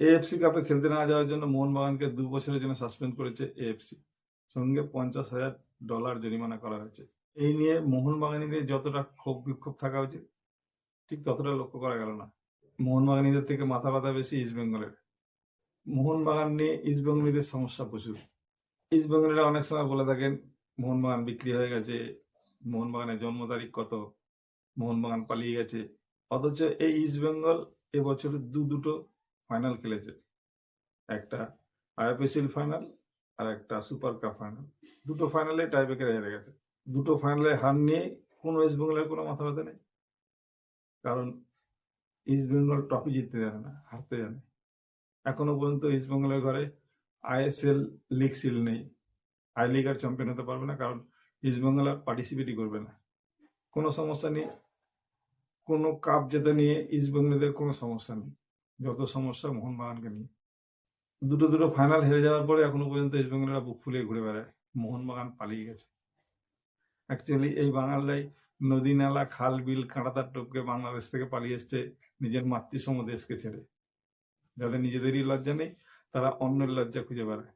AFC কাপে খেলতে না যাওয়ার জন্য মোহনবাগানকে দু বছরের জন্য সাসপেন্ড করেছে এএফসি সঙ্গে পঞ্চাশ হাজার ডলার জরিমানা করা হয়েছে। এই নিয়ে মোহনবাগানীদের যতটা ক্ষোভ বিক্ষোভ থাকা উচিত, ঠিক ততটা লক্ষ্য করা গেল না। মোহনবাগানীদের থেকে মাথা ব্যথা বেশি ইস্ট বেঙ্গলের মোহনবাগান নিয়ে ইস্ট বেঙ্গলীদের সমস্যা প্রচুর। ইস্ট বেঙ্গলীরা অনেক সময় বলে থাকেন, মোহনবাগান বিক্রি হয়ে গেছে, মোহনবাগানের জন্ম তারিখ কত, মোহনবাগান পালিয়ে গেছে। অথচ এই ইস্ট বেঙ্গল এবছরে দু দুটো ফাইনাল খেলেছে। একটা আইএফএসএল ফাইনাল আর একটা সুপার কাপ ফাইনাল দুটো ফাইনালে টাইব্রেকারে হেরে গেছে। দুটো ফাইনালে হার নিয়ে কোনো ইস্ট বেঙ্গলের কোনো মাথা ব্যথা নেই। কারণ ইস্ট বেঙ্গল ট্রফি জিততে জানে না, হারতে জানে। এখনও পর্যন্ত ইস্ট বেঙ্গলের ঘরে আইএসএল লিগ সিল নেই। আই লিগ আর চ্যাম্পিয়ন হতে পারবে না, কারণ ইস্ট বেঙ্গল আর পার্টিসিপেটই করবে না। কোনো সমস্যা নেই। কোনো কাপ জেতা নিয়ে ইস্ট বেঙ্গলদের কোনো সমস্যা নেই। যত সমস্যা মোহনবাগানকে নিয়ে। দুটো দুটো ফাইনাল হেরে যাওয়ার পরে এখনও পর্যন্ত ইস্ট বেঙ্গলরা বুক ফুলিয়ে ঘুরে বেড়ায়। মোহনবাগান পালিয়ে গেছে। অ্যাকচুয়ালি এই বাঙালরাই নদী নালা, খাল, বিল, কাঁটাতার টোপকে বাংলাদেশ থেকে পালিয়ে এসছে নিজের মাতৃসম দেশকে ছেড়ে। যাদের নিজেদেরই লজ্জা নেই, তারা অন্যের লজ্জা খুঁজে বেড়ায়।